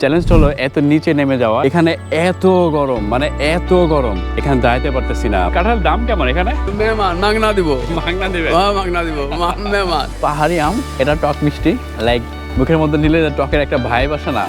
চ্যালেঞ্জটা হলো এত নিচে নেমে যাওয়া। এখানে এত গরম মানে এত গরম। এখানে দাঁড়াতে পারতেছি না। কাঁঠাল দাম কেমন এখানে? মেহমান মাগনা দিব। মাগনা দিবে মাংনা মাগনা দিব মেহমান। পাহাড়ি আম এটা টক মিষ্টি। লাইক মুখের মধ্যে নিলে টকের একটা ভাইব আসে না।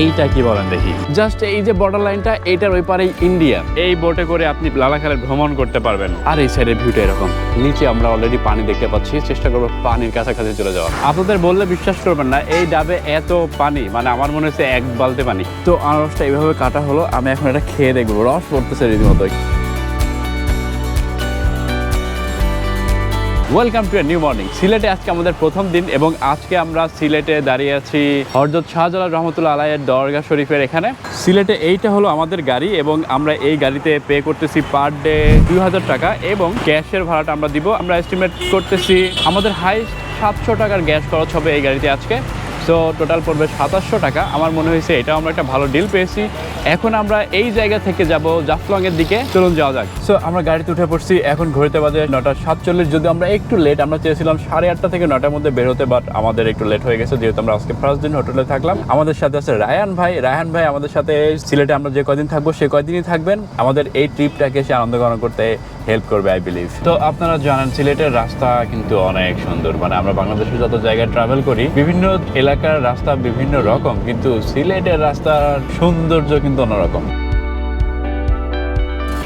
এইটা কি বলেন দেখি? জাস্ট এই যে বর্ডার লাইনটা এইটার ওই পারেই ইন্ডিয়া এই বোটে করে আপনি লালাখালে ভ্রমণ করতে পারবেন। আর এই সাইডের ভিউটা এরকম। নিচে আমরা অলরেডি পানি দেখতে পাচ্ছি চেষ্টা করব পানির কাছাকাছি চলে যাওয়া আপনাদের বললে বিশ্বাস করবেন না এই ডাবে এত পানি মানে আমার মনে হচ্ছে এক বালতে পানি। তো আনারসটা এইভাবে কাটা হলো আমি এখন এটা খেয়ে দেখব রস পড়তেছে রীতিমতো welcome to a new morning সিলেটে আজকে আমাদের প্রথম দিন এবং আজকে আমরা সিলেটে দাঁড়িয়ে আছি হরজত শাহজালাল রহমতুল্লা আলাইয়ের দরগা শরীফের এখানে। সিলেটে এইটা হলো আমাদের গাড়ি এবং আমরা এই গাড়িতে পে করতেছি পার ডে দুই হাজার টাকা এবং গ্যাসের ভাড়াটা আমরা দিব। আমরা এস্টিমেট করতেছি আমাদের হাইস্ট সাতশো টাকার গ্যাস খরচ হবে এই গাড়িতে আজকে। সো টোটাল পড়বে সাতাশশো টাকা। আমার মনে হয়েছে এটাও আমরা একটা ভালো ডিল পেয়েছি। এখন আমরা এই জায়গা থেকে যাব জাফলং এর দিকে। চলুন যাওয়া যাক। সো আমরা গাড়িতে উঠে পড়ছি। এখন ঘুরতে বাজে নটা সাতচল্লিশ। যদি আমরা একটু লেট আমরা চেয়েছিলাম সাড়ে আটটা থেকে নটার মধ্যে বের হতে বাট আমাদের একটু লেট হয়ে গেছে, যেহেতু আমরা আজকে ফার্স্ট দিন হোটেলে থাকলাম। আমাদের সাথে আছে রায়ান ভাই। রায়ান ভাই আমাদের সাথে সিলেটে আমরা যে কদিন থাকব, সে কয়দিনই থাকবেন? আমাদের এই ট্রিপটাকে সে আনন্দ গ্রহণ করতে হেল্প করবে আই বিলিভ তো আপনারা জানেন, সিলেটের রাস্তা কিন্তু অনেক সুন্দর। মানে আমরা বাংলাদেশের যত জায়গায় ট্রাভেল করি, বিভিন্ন এলাকার রাস্তা বিভিন্ন রকম, কিন্তু সিলেটের রাস্তার সৌন্দর্য কিন্তু অন্যরকম।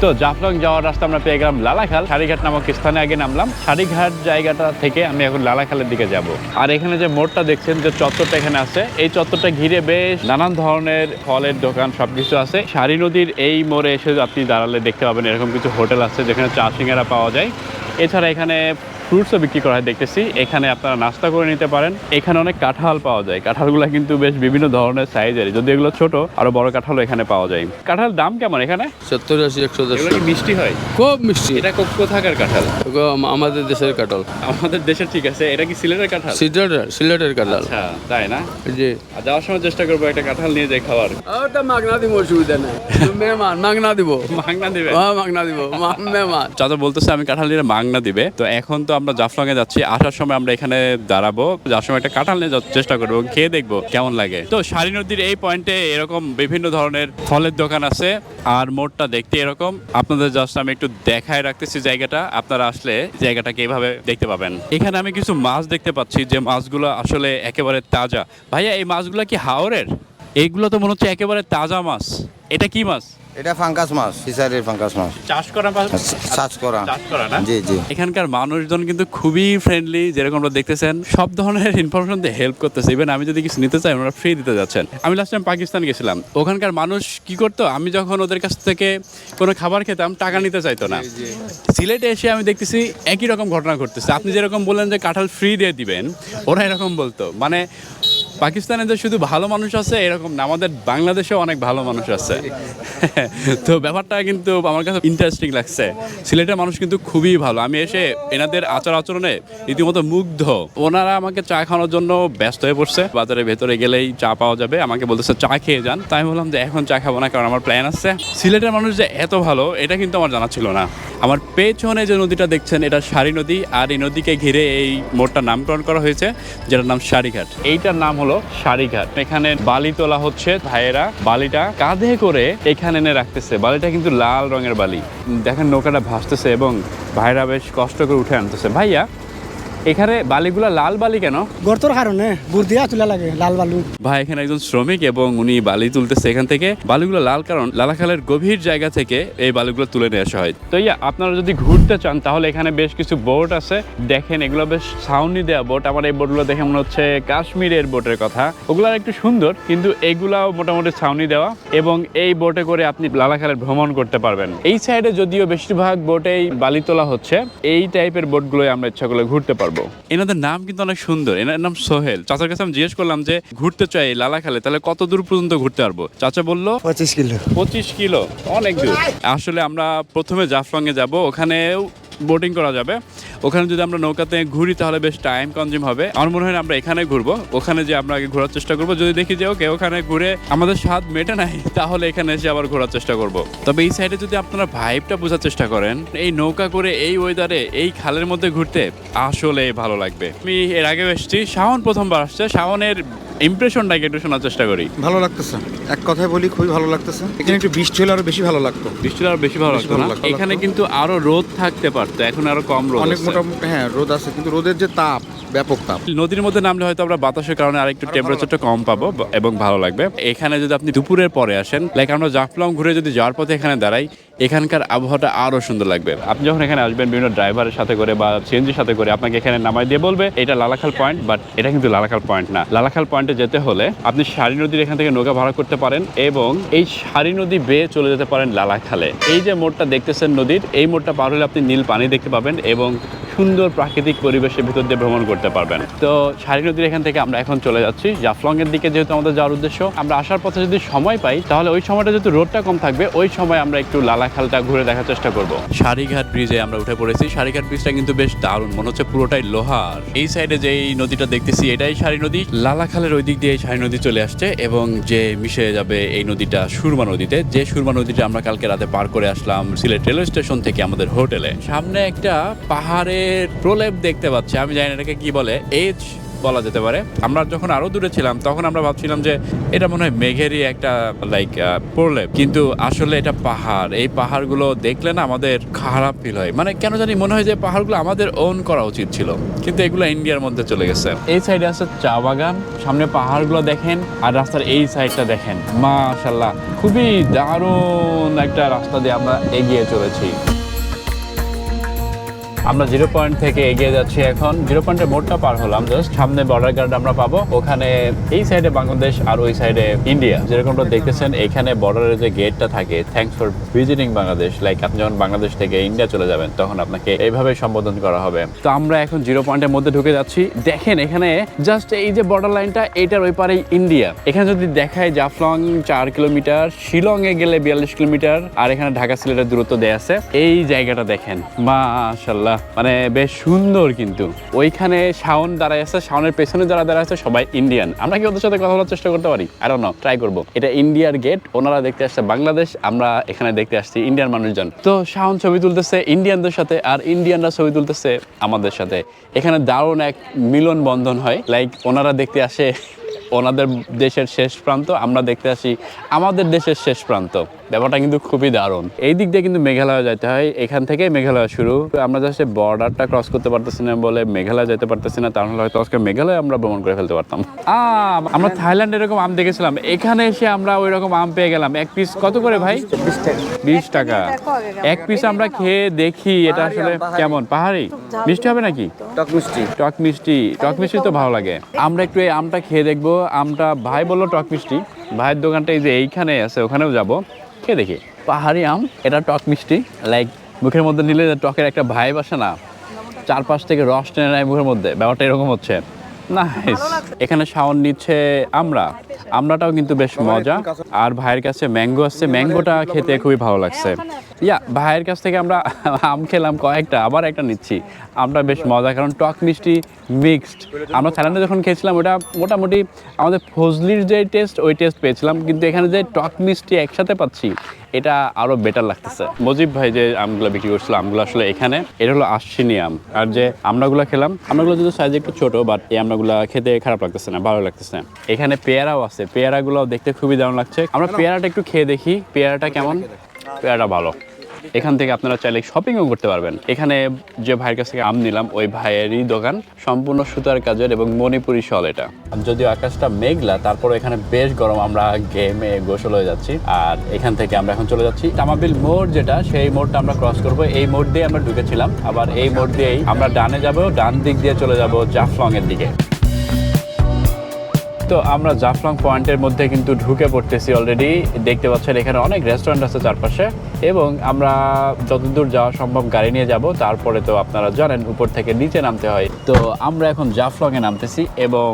তো জাফলং যাওয়ার রাস্তা আমরা পেয়ে গেলাম লালাখাল। সারিঘাট নামক স্থানে আগে নামলাম। সারিঘাট জায়গাটা থেকে আমি এখন লালাখালের দিকে যাব। আর এখানে যে মোড়টা দেখছেন, যে চত্বরটা এখানে আছে, এই চত্বরটা ঘিরে বেশ নানান ধরনের ফলের দোকান, সবকিছু আছে। সারি নদীর এই মোড়ে এসে আপনি দাঁড়ালে দেখতে পাবেন এরকম কিছু হোটেল আছে যেখানে চা সিঙ্গারা পাওয়া যায়। এছাড়া এখানে ফ্রুটসও বিক্রি করা হয় দেখতেছি। এখানে আপনারা নাস্তা করে নিতে পারেন। এখানে অনেক কাঁঠাল পাওয়া যায়। কাঁঠালগুলো কিন্তু বেশ বিভিন্ন ধরনের সাইজের যদি এগুলো ছোট আরও বড় কাঁঠালও এখানে পাওয়া যায়। কাঁঠাল দাম কেমন এখানে? সত্তর আশি একশো মিষ্টি হয়? খুব মিষ্টি। এটা কোথাকার কাঁঠাল? আমাদের দেশের কাটল আমাদের দেশের ঠিক আছে। এটা কি সিলেটের কাঁঠাল? সিলেটের সিলেটের কাঁঠাল। আচ্ছা তাই না? জি যাওয়ার সময় চেষ্টা করব একটা কাঁঠাল নিয়ে যাই খাওয়ার। ওটা মাগনা দিব অসুবিধা নাই। মেহমান মাগনা দিব। দিবে? হ্যাঁ মাগনা দিব। মা- মেহমান। চাচা বলতেছে আমি কাঁঠাল নিয়ে মাংনা দিবে। তো এখন তো আমরা জাফলং এ যাচ্ছি, আসার সময় আমরা এখানে দাঁড়াবো, যার সময় একটা কাঁঠাল নিয়ে যাওয়ার চেষ্টা করব খেয়ে দেখব কেমন লাগে। তো সারি নদীর এই পয়েন্টে এরকম বিভিন্ন ধরনের ফলের দোকান আছে আর মোড়টা দেখতে এরকম। আপনাদের জাস্ট আমি একটু দেখায় রাখতেছি জায়গাটা, আপনারা আসলে জায়গাটাকে এইভাবে দেখতে পাবেন। এখানে আমি কিছু মাছ দেখতে পাচ্ছি, যে মাছগুলো আসলে একেবারে তাজা। ভাইয়া, এই মাছগুলো কি হাওরের? এইগুলো তো মনে হচ্ছে একেবারে তাজা মাছ। এটা কি মাছ? এটা ফাঙ্কাস মাছ ফিশারির ফাঙ্কাস মাছ। চাষ করা মাছ? সার্চ করা। চাষ করা না? জি জি। এখানকার মানুষজন কিন্তু খুবই ফ্রেন্ডলি যেরকম আপনারা দেখতেছেন সব ধরনের ইনফরমেশন দিয়ে হেল্প করতেছে। ইভেন আমি যদি কিছু নিতে চাই ওরা ফ্রি দিতে যাচ্ছেন। আমি লাস্ট টাইম পাকিস্তান গেছিলাম। ওখানকার মানুষ কি করতো? আমি যখন ওদের কাছ থেকে কোনো খাবার খেতাম টাকা নিতে চাইতো না। সিলেটে এসে আমি দেখতেছি একই রকম ঘটনা ঘটতেছে। আপনি যেরকম বললেন যে কাঁঠাল ফ্রি দিয়ে দিবেন ওরা এরকম বলতো। মানে পাকিস্তানে যে শুধু ভালো মানুষ আছে, এরকম না। আমাদের বাংলাদেশেও অনেক ভালো মানুষ আছে। তো ব্যাপারটা কিন্তু আমার কাছে ইন্টারেস্টিং লাগছে। সিলেটের মানুষ কিন্তু খুবই ভালো। আমি এসে এনাদের আচার আচরণে রীতিমতো মুগ্ধ। ওনারা আমাকে চা খাওয়ানোর জন্য ব্যস্ত হয়ে পড়ছে। বাজারের ভেতরে গেলেই চা পাওয়া যাবে। আমাকে বলতেছে, চা খেয়ে যান। তাই বললাম যে, এখন চা খাব না, কারণ আমার প্ল্যান আছে। সিলেটের মানুষ যে এত ভালো, এটা কিন্তু আমার জানা ছিল না। আমার পেছনে যে নদীটা দেখছেন, এটা সারি নদী। আর এই নদীকে ঘিরে এই মোড়টার নামকরণ করা হয়েছে, যেটার নাম সারিঘাট। এইটার নাম হলো সারিঘাট। এখানে বালি তোলা হচ্ছে ভাইয়েরা। বালিটা কাঁধে করে এখানে এনে রাখতেছে। বালিটা কিন্তু লাল রঙের বালি। দেখেন নৌকাটা ভাসতেছে এবং ভাইরা বেশ কষ্ট করে উঠে আনতেছে। ভাইয়া এখানে বালিগুলা লাল বালি কেন? গর্তর কারণে বুর দিয়া তুলা লাগে লাল বালু। ভাই এখানে একজন শ্রমিক এবং উনি বালি তুলতেছে। এখান থেকে বালিগুলো লাল কারণ লালাখালের গভীর জায়গা থেকে এই বালিগুলো তুলে নিয়ে আসা হয়। তো ইয়া আপনারা যদি ঘুরতে চান তাহলে এখানে বেশ কিছু বোট আছে। দেখেন এগুলো বেশ সাউন্ডি দেওয়া বোট। আমার এই বোটগুলো দেখে মনে হচ্ছে কাশ্মীরের বোটের কথা। ওগুলো একটু সুন্দর কিন্তু এগুলাও মোটামুটি ছাউনি দেওয়া এবং এই বোটে করে আপনি লালাখালের ভ্রমণ করতে পারবেন। এই সাইডে যদিও বেশিরভাগ বোটেই বালি তোলা হচ্ছে এই টাইপের বোটগুলোই আমরা ইচ্ছা করলে ঘুরতে পারব। এনাদের নাম কিন্তু অনেক সুন্দর। এনার নাম সোহেল। চাচার কাছে আমি জিজ্ঞেস করলাম যে ঘুরতে চাই লালা লালাখালে তাহলে কত দূর পর্যন্ত ঘুরতে পারব? চাচা বলল পঁচিশ কিলো। পঁচিশ কিলো অনেক দূর। আসলে আমরা প্রথমে জাফলং এ যাব। ওখানেও বোটিং করা যাবে। ওখানে যদি আমরা নৌকাতে ঘুরি তাহলে বেশ টাইম কনজিউম হবে। আমার মনে হয় আমরা এখানে ঘুরবো। ওখানে যে আমরা আগে ঘোরার চেষ্টা করব, যদি দেখি যে ওকে ওখানে ঘুরে আমাদের স্বাদ মেটে নাই, তাহলে এখানে এসে আবার ঘোরার চেষ্টা করব। তবে এই সাইডে যদি আপনারা ভাইবটা বোঝার চেষ্টা করেন, এই নৌকা করে এই ওয়েদারে এই খালের মধ্যে ঘুরতে আসলে ভালো লাগবে। আমি এর আগে এসেছি, শাওন প্রথমবার আসছে। শাওনের ইমপ্রেশনটাকে একটু শোনার চেষ্টা করি? ভালো লাগতেছে। এক কথায় বলি খুবই ভালো লাগতেছে। এখানে একটু বৃষ্টি হলে আরও বেশি ভালো লাগতো। বৃষ্টিটা আরও বেশি ভালো লাগতো না? এখানে কিন্তু আরও রোদ থাকতে পারতো এখন আরও কম রোদ অনেক। মোটামুটি হ্যাঁ রোদ আছে কিন্তু রোদের যে তাপ ব্যাপক তাপ। নদীর মধ্যে নামলে হয়তো আমরা বাতাসের কারণে আরেকটু টেম্পারেচারটা কম পাবো এবং ভালো লাগবে। এখানে যদি আপনি দুপুরের পরে আসেন লাইক আমরা জাফলং ঘুরে যদি যাওয়ার পথে এখানে দাঁড়াই এখানকার আবহাওয়াটা আরও সুন্দর লাগবে। আপনি যখন এখানে আসবেন, বিভিন্ন ড্রাইভারের সাথে করে বা সিএনজির সাথে করে আপনাকে এখানে নামাই দিয়ে বলবে, এটা লালাখাল পয়েন্ট বাট এটা কিন্তু লালাখাল পয়েন্ট না। লালাখাল পয়েন্টে যেতে হলে আপনি সারি নদীর এখান থেকে নৌকা ভাড়া করতে পারেন এবং এই সারি নদী বেয়ে চলে যেতে পারেন লালাখালে। এই যে মোড়টা দেখতেছেন নদীর, এই মোড়টা পার হলে আপনি নীল পানি দেখতে পাবেন এবং সুন্দর প্রাকৃতিক পরিবেশের ভিতর দিয়ে ভ্রমণ করতে পারবেন। তো সারি নদীর এখান থেকে আমরা এখন চলে যাচ্ছি, জাফলং এর দিকে যেহেতু আমাদের যাওয়ার উদ্দেশ্য। আমরা আসার পথে যদি সময় পাই, তাহলে ওই সময়টা যেহেতু রোডটা কম থাকবে, ওই সময় আমরা একটু লালাখালটা ঘুরে দেখার চেষ্টা করব। সারিঘাট ব্রিজে আমরা উঠে পড়েছি। সারিঘাট ব্রিজটা কিন্তু বেশ দারুণ, মনে হচ্ছে পুরোটাই লোহার। এই সাইডে যে এই নদীটা দেখতেছি, এটাই সারি নদী। লালাখালের ওই দিক দিয়ে এই সারি নদী চলে আসছে এবং যে মিশে যাবে এই নদীটা সুরমা নদীতে। যে সুরমা নদীটা আমরা কালকে রাতে পার করে আসলাম সিলেট রেলওয়ে স্টেশন থেকে আমাদের হোটেলে। সামনে একটা পাহাড়ের প্রলেপ দেখতে পাচ্ছি। আমি জানি এটাকে কি বলে। এজ বলা যেতে পারে। আমরা যখন আরও দূরে ছিলাম, তখন আমরা ভাবছিলাম যে এটা মনে হয় মেঘেরই একটা লাইক প্রলেপ। কিন্তু আসলে এটা পাহাড়। এই পাহাড়গুলো দেখলে না আমাদের খারাপ ফিল হয়। মানে কেন জানি মনে হয় যে পাহাড়গুলো আমাদের ওন করা উচিত ছিল। কিন্তু এগুলো ইন্ডিয়ার মধ্যে চলে গেছে। এই সাইডে আছে চা বাগান। সামনে পাহাড়গুলো দেখেন আর রাস্তার এই সাইডটা দেখেন। মাশাল্লাহ খুবই দারুণ একটা রাস্তা দিয়ে আমরা এগিয়ে চলেছি। আমরা জিরো পয়েন্ট থেকে এগিয়ে যাচ্ছি এখন। জিরো পয়েন্টের মোড়টা পার হলাম জাস্ট সামনে বর্ডার গার্ড আমরা পাবো। ওখানে এই সাইডে বাংলাদেশ আর ওই সাইডে ইন্ডিয়া যেরকমটা দেখতেছেন, এখানে বর্ডারের যে গেটটা থাকে thanks for visiting Bangladesh. Like আপনি যখন বাংলাদেশ থেকে ইন্ডিয়া চলে যাবেন, তখন আপনাকে এইভাবে সম্বোধন করা হবে। তো আমরা এখন জিরো পয়েন্টের মধ্যে ঢুকে যাচ্ছি। দেখেন এখানে জাস্ট এই যে বর্ডার লাইনটা এটার ওই পারেই ইন্ডিয়া এখানে যদি দেখায় জাফলং চার কিলোমিটার, শিলং এ গেলে বিয়াল্লিশ কিলোমিটার, আর এখানে ঢাকা সিলেটের দূরত্ব দেয়া আছে। এই জায়গাটা দেখেন। মাশাল্লাহ। মানে বেশ সুন্দর কিন্তু। ওইখানে শাওন দাঁড়ায় আছে, শাওনের পেছনে যারা দাঁড়ায় আছে সবাই ইন্ডিয়ান আমরা কি ওদের সাথে কথা বলার চেষ্টা করতে পারি? আর না ট্রাই করব। এটা ইন্ডিয়ার গেট ওনারা দেখতে আসছে বাংলাদেশ, আমরা এখানে দেখতে আসছি ইন্ডিয়ান মানুষজন। তো শাওন ছবি তুলতেছে ইন্ডিয়ানদের সাথে, আর ইন্ডিয়ানরা ছবি তুলতেছে আমাদের সাথে। এখানে দারুণ এক মিলন বন্ধন হয়। লাইক ওনারা দেখতে আসে ওনাদের দেশের শেষ প্রান্ত, আমরা দেখতে আসি আমাদের দেশের শেষ প্রান্ত। ব্যাপারটা কিন্তু খুবই দারুণ। এই দিক দিয়ে কিন্তু মেঘালয় যেতে হয়। এখান থেকে মেঘালয় শুরু। আমরা জাস্ট বর্ডারটা ক্রস করতে পারতেছি না বলে মেঘালয় যেতে পারতেছি না। তাহলে হয়তো আজকে মেঘালয় আমরা ভ্রমণ করে ফেলতে পারতাম। আম, আমরা থাইল্যান্ডে এরকম আম দেখেছিলাম। এখানে এসে আমরা ওই রকম আম পেয়ে গেলাম। এক পিস কত করে ভাই? বিশ টাকা। এক পিস আমরা খেয়ে দেখি এটা আসলে কেমন। পাহাড়ি? মিষ্টি হবে নাকি? টক মিষ্টি। টক মিষ্টি। টক মিষ্টি তো ভালো লাগে। আমরা একটু এই আমটা খেয়ে দেখব। আমটা ভাই বলল টক মিষ্টি। ভাইয়ের দোকানটা এই যে এইখানে আছে ওখানেও যাব। খেয়ে দেখি। পাহাড়ি আম, এটা টক মিষ্টি লাইক মুখের মধ্যে নিলে টকের একটা ভাইব আসে না। চারপাশ থেকে রস টেনে নেয় মুখের মধ্যে, ব্যাপারটা এরকম হচ্ছে। এখানে শাওন নিচ্ছে আমরা। আমরাটাও কিন্তু বেশ মজা। আর ভাইয়ের কাছে ম্যাঙ্গো আসছে ম্যাঙ্গোটা খেতে খুবই ভালো লাগছে। ইয়া, ভাইয়ের কাছ থেকে আমরা আম খেলাম কয়েকটা, আবার একটা নিচ্ছি। আমটা বেশ মজা, কারণ টক মিষ্টি মিক্সড। আমরা থাইল্যান্ডে যখন খেয়েছিলাম, ওটা মোটামুটি আমাদের ফজলির যে টেস্ট ওই টেস্ট পেয়েছিলাম। কিন্তু এখানে যে টক মিষ্টি একসাথে পাচ্ছি এটা আরও বেটার লাগতেছে। মজিব ভাই যে আমগুলো বিক্রি করছিল আমগুলো আসলে এখানে এটা হলো আশ্বিনী আম। আর যে আমরাগুলো খেলাম আমরাগুলো যদি সাইজ একটু ছোট বাট এই আমরাগুলো খেতে খারাপ লাগতেছে না ভালো লাগতেছে না। এখানে পেয়ারাও আছে পেয়ারাগুলো দেখতে খুবই দারুণ লাগছে। আমরা পেয়ারাটা একটু খেয়ে দেখি পেয়ারাটা কেমন? পেয়ারাটা ভালো। এখান থেকে আপনারা চাইলে শপিংও করতে পারবেন। এখানে যে ভাইয়ের কাছ থেকে আম নিলাম, ওই ভাইয়েরই দোকান। সম্পূর্ণ সুতার কাজের এবং মণিপুরি শল এটা। যদিও আকাশটা মেঘলা তারপর এখানে বেশ গরম, আমরা গেমে গোসল হয়ে যাচ্ছি। আর এখান থেকে আমরা এখন চলে যাচ্ছি তামাবিল মোড় যেটা, সেই মোড়টা আমরা ক্রস করব। এই মোড় দিয়ে আমরা ঢুকেছিলাম। আবার এই মোড় দিয়েই আমরা ডানে যাব, ডান দিক দিয়ে চলে যাব জাফলং এর দিকে। তো আমরা জাফলং পয়েন্টের মধ্যে কিন্তু ঢুকে পড়তেছি অলরেডি দেখতে পাচ্ছেন, এখানে অনেক রেস্টুরেন্ট আছে চারপাশে। এবং আমরা যতদূর যাওয়া সম্ভব গাড়ি নিয়ে যাব, তারপরে তো আপনারা জানেন, উপর থেকে নিচে নামতে হয়। তো আমরা এখন জাফলংয়ে নামতেছি এবং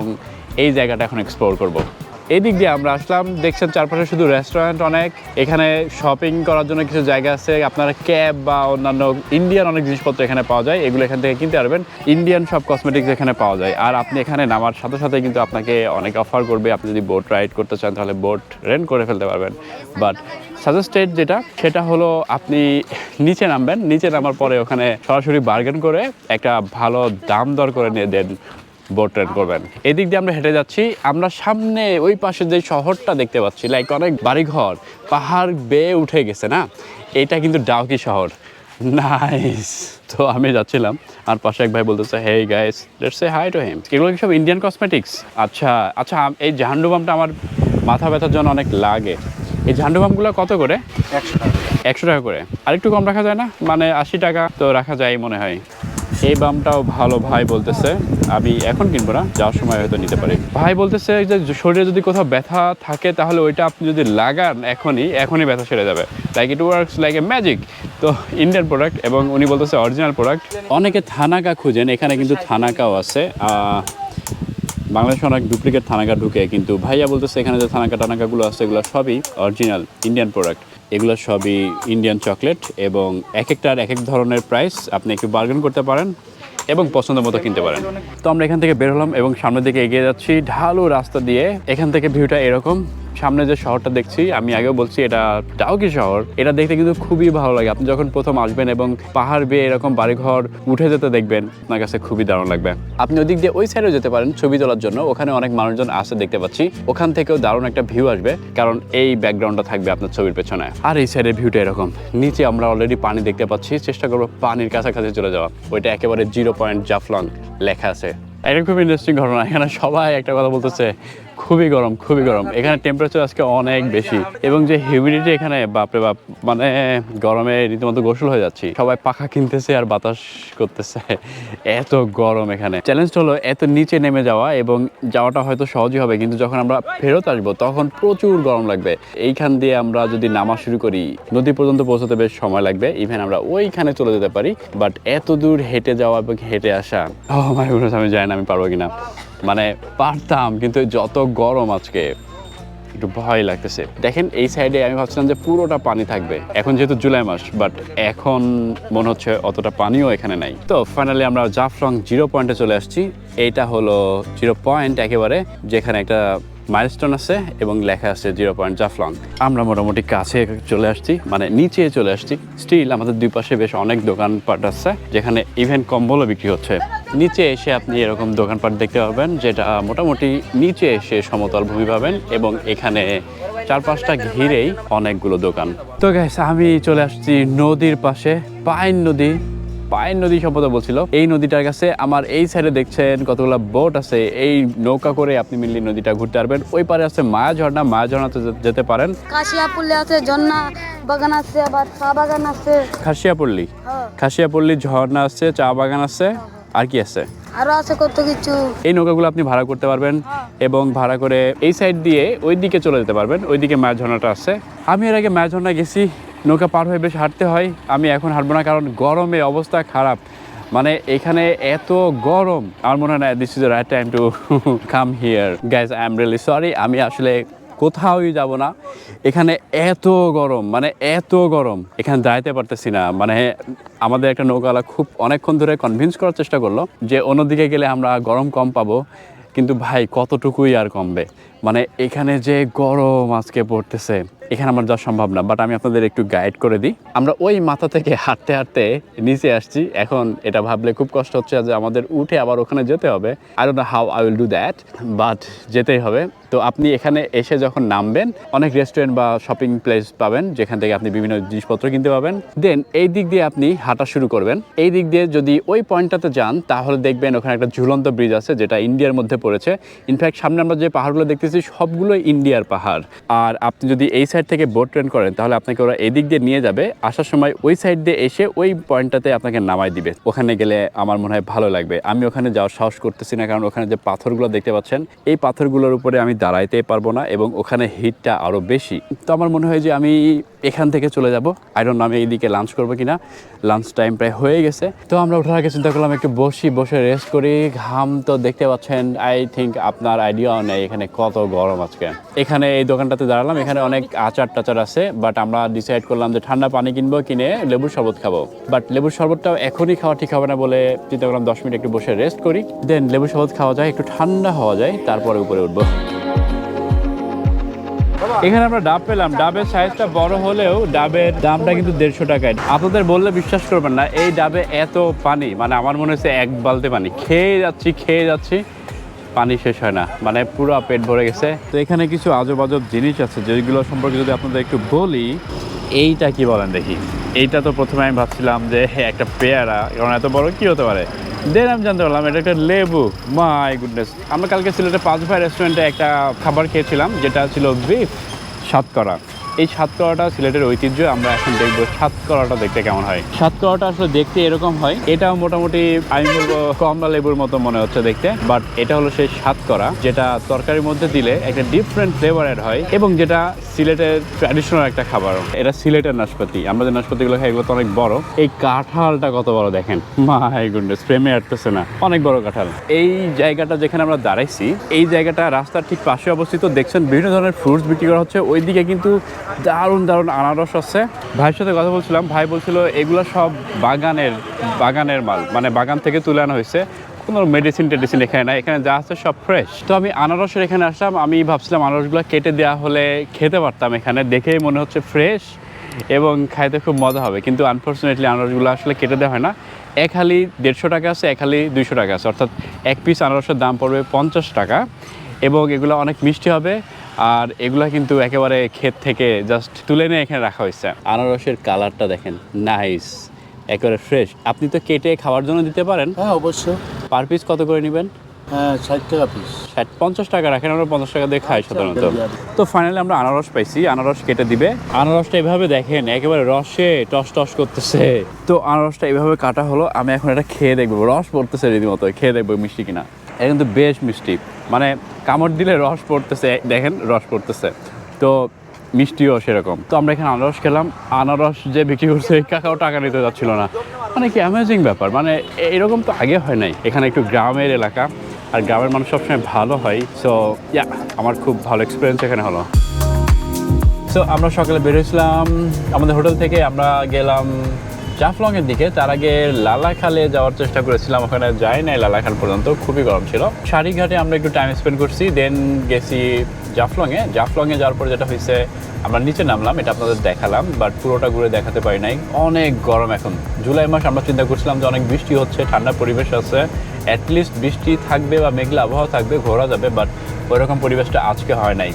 এই জায়গাটা এখন এক্সপ্লোর করব। এই দিক দিয়ে আমরা আসলাম। দেখছেন চারপাশে শুধু রেস্টুরেন্ট অনেক। এখানে শপিং করার জন্য কিছু জায়গা আছে। আপনারা ক্যাব বা অন্যান্য ইন্ডিয়ান অনেক জিনিসপত্র এখানে পাওয়া যায়। এগুলো এখান থেকে কিনতে পারবেন। ইন্ডিয়ান সব কসমেটিক্স এখানে পাওয়া যায়। আর আপনি এখানে নামার সাথে সাথে কিন্তু আপনাকে অনেক অফার করবে। আপনি যদি বোট রাইড করতে চান, তাহলে বোট রেন্ট করে ফেলতে পারবেন। বাট সাজেস্টেড যেটা, সেটা হলো আপনি নিচে নামবেন। নিচে নামার পরে ওখানে সরাসরি বার্গেন করে একটা ভালো দাম দর করে নিয়ে দেন। বোট করবেন। এদিক দিয়ে আমরা হেঁটে যাচ্ছি। আমরা সামনে ওই পাশে যে শহরটা দেখতে পাচ্ছি লাইক অনেক বাড়িঘর পাহাড় বেয়ে উঠে গেছে না? এটা কিন্তু ডাউকি শহর। নাইস তো আমি যাচ্ছিলাম আর পাশে এক ভাই বলতেছে hey guys let's say hi to him এগুলো কি সব ইন্ডিয়ান কসমেটিক্স আচ্ছা আচ্ছা এই ঝান্ডু বামটা আমার মাথা ব্যথার জন্য অনেক লাগে। এই ঝান্ডু বামগুলো কত করে? একশো টাকা। একশো টাকা করে। আরেকটু কম রাখা যায় না? মানে আশি টাকা তো রাখা যায় মনে হয়। এই বামটাও ভালো ভাই বলতেছে, আমি এখন কিনবো না, যাওয়ার সময় হয়তো নিতে পারি। ভাই বলতেছে যে শরীরে যদি কোথাও ব্যথা থাকে, তাহলে ওইটা আপনি যদি লাগান এখনই এখনই ব্যথা সেরে যাবে। Like it works like a magic তো ইন্ডিয়ান প্রোডাক্ট এবং উনি বলতেছে অরিজিনাল প্রোডাক্ট অনেকে থানাকা খুঁজেন, এখানে কিন্তু থানাকাও আছে। বাংলাদেশে অনেক ডুপ্লিকেট থানাকা ঢুকে, কিন্তু ভাইয়া বলতেছে এখানে যে থানাকা টানাকাগুলো আছে, এগুলো সবই অরিজিনাল ইন্ডিয়ান প্রোডাক্ট এগুলো সবই ইন্ডিয়ান চকলেট এবং এক একটার এক এক ধরনের প্রাইস আপনি একটু বার্গেন করতে পারেন এবং পছন্দ মতো কিনতে পারেন। তো আমরা এখান থেকে বের হলাম এবং সামনের দিকে এগিয়ে যাচ্ছি ঢালু রাস্তা দিয়ে। এখান থেকে ভিউটা এরকম। সামনে যে শহরটা দেখছি, আমি আগেও বলছি এটা ডাউকি শহর। এটা দেখতে কিন্তু খুবই ভালো লাগে। আপনি যখন প্রথম আসবেন এবং পাহাড় বেয়ে এরকম বাড়িঘর উঠে যেতে দেখবেন আপনার কাছে খুবই দারুণ লাগবে। আপনি ওদিক দিয়ে ওই সাইডেও যেতে পারেন ছবি তোলার জন্য। ওখানে অনেক মানুষজন আসে দেখতে পাচ্ছি। ওখান থেকেও দারুণ একটা ভিউ আসবে, কারণ এই ব্যাকগ্রাউন্ডটা থাকবে আপনার ছবির পেছনে। আর এই সাইডের ভিউটা এরকম। নিচে আমরা অলরেডি পানি দেখতে পাচ্ছি। চেষ্টা করব পানির কাছাকাছি চলে যাওয়া। ওইটা একেবারে জিরো পয়েন্ট জাফলং লেখা আছে। এটা খুব ইন্টারেস্টিং ঘটনা। এখানে সবাই একটা কথা বলতেছে খুবই গরম খুবই গরম। এখানে টেম্পারেচার আজকে অনেক বেশি। এবং যে হিউমিডিটি এখানে, বাপরে বাপ মানে গরমে রীতিমতো গোসল হয়ে যাচ্ছি। সবাই পাখা কিনতেছে আর বাতাস করতেছে। এত গরম এখানে। চ্যালেঞ্জটা হলো এত নিচে নেমে যাওয়া এবং যাওয়াটা হয়তো সহজই হবে, কিন্তু যখন আমরা ফেরত আসব, তখন প্রচুর গরম লাগবে। এইখান দিয়ে আমরা যদি নামা শুরু করি, নদী পর্যন্ত পৌঁছাতে বেশ সময় লাগবে। ইভেন আমরা ওইখানে চলে যেতে পারি। বাট এত দূর হেঁটে যাওয়া এবং হেঁটে আসা মাই আমি জানি না আমি পারব কিনা। মানে পারতাম, কিন্তু যত গরম আজকে, একটু ভয় লাগতেছে। দেখেন, এই সাইডে আমি ভাবছিলাম যে পুরোটা পানি থাকবে। এখন যেহেতু জুলাই মাস বাট এখন মনে হচ্ছে অতটা পানিও এখানে নাই। তো ফাইনালি আমরা জাফলং জিরো পয়েন্টে চলে আসছি। এইটা হলো জিরো পয়েন্ট একেবারে, যেখানে একটা মাইলস্টোন আছে এবং লেখা আছে জিরো পয়েন্ট জাফলং। আমরা মোটামুটি কাছে চলে আসছি মানে নিচে চলে আসছি। স্টিল আমাদের দুই পাশে বেশ অনেক দোকানপাট আছে, যেখানে ইভেন কম্বলও বিক্রি হচ্ছে। নিচে এসে আপনি এরকম দোকানপাট দেখতে পাবেন যেটা মোটামুটি নিচে এসে সমতল ভূমি পাবেন এবং এখানে চারপাশটা ঘিরেই অনেকগুলো দোকান। তো গ্যাস আমি চলে আসছি নদীর পাশে পাইন নদী। পায়ের নদী সম্পর্কে বলছিল এই নদীটার কাছে আমার এই সাইডে দেখছেন কতগুলো বোট আছে এই নৌকা করে আপনি মিললি নদীটা ঘুরতে পারবেন। ওই পারে আছে মায়া ঝর্ণা মায়া ঝর্ণাতে যেতে পারেন। কাশিয়াপুলে আছে ঝর্ণা বাগান আছে আবার চা বাগান আছে। খাসিয়াপল্লী হ্যাঁ। খাসিয়াপল্লী ঝর্ণা আছে চা বাগান আছে। আর কি আছে? আরও আছে কত কিছু। এই নৌকাগুলো আপনি ভাড়া করতে পারবেন এবং ভাড়া করে এই সাইড দিয়ে ওই দিকে চলে যেতে পারবেন ওই দিকে মায়া ঝর্ণাটা আছে। আমি এর আগে মায়া ঝর্ণা গেছি নৌকা পার হয়ে বেশ হাঁটতে হয় আমি এখন হাঁটবো না কারণ গরমে অবস্থা খারাপ। মানে এখানে এত গরম আমার মনে হয় না this is right time to come here guys I am really sorry আমি আসলে কোথাওই যাব না। এখানে এত গরম মানে এত গরম। এখানে দাঁড়াইতে পারতেছি না। মানে আমাদের একটা নৌকাওয়ালা খুব অনেকক্ষণ ধরে কনভিন্স করার চেষ্টা করল যে অন্যদিকে গেলে আমরা গরম কম পাবো। কিন্তু ভাই, কতটুকুই আর কমবে? মানে এখানে যে গরম আজকে পড়তেছে, এখানে আমার যাওয়া সম্ভব না বাট আমি আপনাদের একটু গাইড করে দিই। আমরা ওই মাথা থেকে হাঁটতে হাঁটতে নিচে আসছি। এখন এটা ভাবলে খুব কষ্ট হচ্ছে যে আমাদের উঠে আবার ওখানে যেতে হবে। I don't know how I will do that but যেতেই হবে। তো আপনি এখানে এসে যখন নামবেন, অনেক রেস্টুরেন্ট বা শপিং প্লেস পাবেন, যেখান থেকে আপনি বিভিন্ন জিনিসপত্র কিনতে পাবেন দেন এই দিক দিয়ে আপনি হাঁটা শুরু করবেন। এই দিক দিয়ে যদি ওই পয়েন্টটাতে যান, তাহলে দেখবেন ওখানে একটা ঝুলন্ত ব্রিজ আছে, যেটা ইন্ডিয়ার মধ্যে পড়েছে। ইনফ্যাক্ট সামনে আমরা যে পাহাড়গুলো দেখতেছি সবগুলো ইন্ডিয়ার পাহাড়। আর আপনি যদি এই সাইড থেকে বোট ট্রেন করেন, তাহলে আপনাকে ওরা এদিক দিয়ে নিয়ে যাবে। আসার সময় ওই সাইড দিয়ে এসে ওই পয়েন্টটাতে আপনাকে নামাই দিবে। ওখানে গেলে আমার মনে হয় ভালো লাগবে। আমি ওখানে যাওয়ার সাহস করতেছি না, কারণ ওখানে যে পাথরগুলো দেখতে পাচ্ছেন, এই পাথরগুলোর উপরে আমি দাঁড়াইতে পারব না এবং ওখানে হিটটা আরও বেশি। তো আমার মনে হয় যে আমি এখান থেকে চলে যাব। আই ডোন্ট আমি এইদিকে লাঞ্চ করব কিনা। লাঞ্চ টাইম প্রায় হয়ে গেছে। তো আমরা ওঠার আগে চিন্তা করলাম, একটু বসি, বসে রেস্ট করি। ঘাম তো দেখতে পাচ্ছেন। আই থিঙ্ক আপনার আইডিয়াও নেই এখানে কত গরম আজকে। এখানে এই দোকানটাতে দাঁড়ালাম, এখানে অনেক আচার টাচার আছে বাট আমরা ডিসাইড করলাম যে ঠান্ডা পানি কিনবো, কিনে লেবুর শরবত খাব। বাট লেবুর শরবতটাও এখনই খাওয়া ঠিক হবে না বলে চিন্তা করলাম দশ মিনিট একটু বসে রেস্ট করি। দেন লেবুর শরবত খাওয়া যায়, একটু ঠান্ডা হওয়া যায়, তারপরে উপরে উঠবো। এখানে আমরা ডাব পেলাম। ডাবের সাইজটা বড় হলেও ডাবের দামটা কিন্তু দেড়শো টাকায়। আপনাদের বললে বিশ্বাস করবেন না, এই ডাবে এত পানি মানে আমার মনে হচ্ছে এক বালতি পানি। খেয়ে যাচ্ছি খেয়ে যাচ্ছি। পানি শেষ হয় না। মানে পুরো পেট ভরে গেছে। তো এখানে কিছু আজব আজব জিনিস আছে, যেগুলো সম্পর্কে যদি আপনাদের একটু বলি, এইটা কি বলেন দেখি। এইটা তো প্রথমে আমি ভাবছিলাম যে একটা পেয়ারা, কারণ এত বড় কি হতে পারে? দেন আমি জানতে পারলাম, এটা একটা লেবু। My goodness. আমরা কালকে সিলেটে পাঁচ ভাই রেস্টুরেন্টে একটা খাবার খেয়েছিলাম, যেটা ছিল বিফ সাতকরা। এই সাতকরাটা সিলেটের ঐতিহ্য আমরা এখন দেখব সাতকরাটা দেখতে কেমন হয়। সাতকরাটা আসলে দেখতে এরকম হয়। এটাও মোটামুটি আমি বলব কমলা লেবুর মতো মনে হচ্ছে দেখতে বাট এটা হলো সেই সাতকরা যেটা তরকারির মধ্যে দিলে একটা ডিফারেন্ট ফ্লেভার অ্যাড হয় এবং যেটা সিলেটের ট্র্যাডিশনাল একটা খাবার। এটা সিলেটের নাশপাতি। আমরা যে নাশপাতিগুলো খাই এগুলো তো অনেক বড়। এই কাঁঠালটা কত বড় দেখেন? মাই গুন্ডেস প্রেমে আটতেছে না। অনেক বড় কাঁঠাল। এই জায়গাটা যেখানে আমরা দাঁড়াইছি এই জায়গাটা রাস্তার ঠিক পাশে অবস্থিত দেখছেন বিভিন্ন ধরনের ফ্রুটস বিক্রি করা হচ্ছে। ওইদিকে কিন্তু দারুণ দারুণ আনারস আছে। ভাইয়ের সাথে কথা বলছিলাম, ভাই বলছিল এগুলো সব বাগানের বাগানের মাল মানে বাগান থেকে তুলে আনা হয়েছে। কোনো মেডিসিন টেডিসিন এখানে নাই, এখানে যা আছে সব ফ্রেশ তো আমি আনারসের এখানে আসলাম, আমি ভাবছিলাম আনারসগুলো কেটে দেওয়া হলে খেতে পারতাম এখানে, দেখেই মনে হচ্ছে ফ্রেশ এবং খাইতে খুব মজা হবে। কিন্তু আনফর্চুনেটলি আনারসগুলো আসলে কেটে দেওয়া হয় না। এক হালি দেড়শো টাকা আছে, এক হালি দুইশো টাকা আছে। অর্থাৎ এক পিস আনারসের দাম পড়বে পঞ্চাশ টাকা এবং এগুলো অনেক মিষ্টি হবে। আর এগুলা কিন্তু একেবারে ক্ষেত থেকে জাস্ট তুলে নিয়ে এখানে রাখা হয়েছে। আনারসের কালারটা দেখেন নাইস একেবারে ফ্রেশ আপনি তো কেটে খাওয়ার জন্য দিতে পারেন। হ্যাঁ অবশ্যই। পার পিস কত করে নেবেন? হ্যাঁ ষাট টাকা পিস ষাট পঞ্চাশ টাকা রাখেন আমরা পঞ্চাশ টাকা দিয়ে খাই সাধারণত। তো ফাইনালি আমরা আনারস পাইছি আনারস কেটে দিবে। আনারসটা এভাবে দেখেন একেবারে রসে টস টস করতেছে। তো আনারসটা এভাবে কাটা হলো আমি এখন এটা খেয়ে দেখব। রস পড়তেছে রীতিমতো খেয়ে দেখব মিষ্টি কিনা। এটা কিন্তু বেশ মিষ্টি। মানে কামড় দিলে রস পড়তেছে, দেখেন রস পড়তেছে। তো মিষ্টিও সেরকম। তো আমরা এখানে আনারস খেলাম। আনারস যে বিক্রি করছে কাকাও টাকা নিতে যাচ্ছিল না। মানে কি অ্যামেজিং ব্যাপার। মানে এরকম তো আগে হয় নাই। এখানে একটু গ্রামের এলাকা। আর গ্রামের মানুষ সবসময় ভালো হয়। সো ইয়া আমার খুব ভালো এক্সপিরিয়েন্স এখানে হলো। সো আমরা সকালে বেরিয়েছিলাম আমাদের হোটেল থেকে আমরা গেলাম জাফলংয়ের দিকে, তার আগে লালাখালে যাওয়ার চেষ্টা করেছিলাম, ওখানে যাই নাই লালাখাল পর্যন্ত, খুবই গরম ছিল। সারিঘাটে আমরা একটু টাইম স্পেন্ড করছি দেন গেছি জাফলংয়ে। জাফলংয়ে যাওয়ার পর যেটা হয়েছে, আমরা নিচে নামলাম, এটা আপনাদের দেখালাম বাট পুরোটা ঘুরে দেখাতে পারি নাই। অনেক গরম এখন। জুলাই মাস, আমরা চিন্তা করছিলাম যে অনেক বৃষ্টি হচ্ছে, ঠান্ডা পরিবেশ আছে অ্যাটলিস্ট বৃষ্টি থাকবে বা মেঘলা আবহাওয়া থাকবে, ঘোরা যাবে বাট ওইরকম পরিবেশটা আজকে হয় নাই।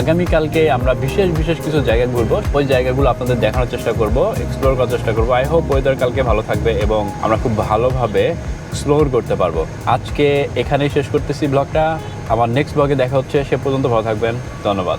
আগামীকালকে আমরা বিশেষ বিশেষ কিছু জায়গা ঘুরবো। ওই জায়গাগুলো আপনাদের দেখানোর চেষ্টা করব এক্সপ্লোর করার চেষ্টা করব। আই হোপ ওয়েদার কালকে ভালো থাকবে এবং আমরা খুব ভালোভাবে এক্সপ্লোর করতে পারব। আজকে এখানেই শেষ করতেছি ব্লগটা আমার নেক্সট ব্লগে দেখা হচ্ছে, সে পর্যন্ত ভালো থাকবেন। ধন্যবাদ।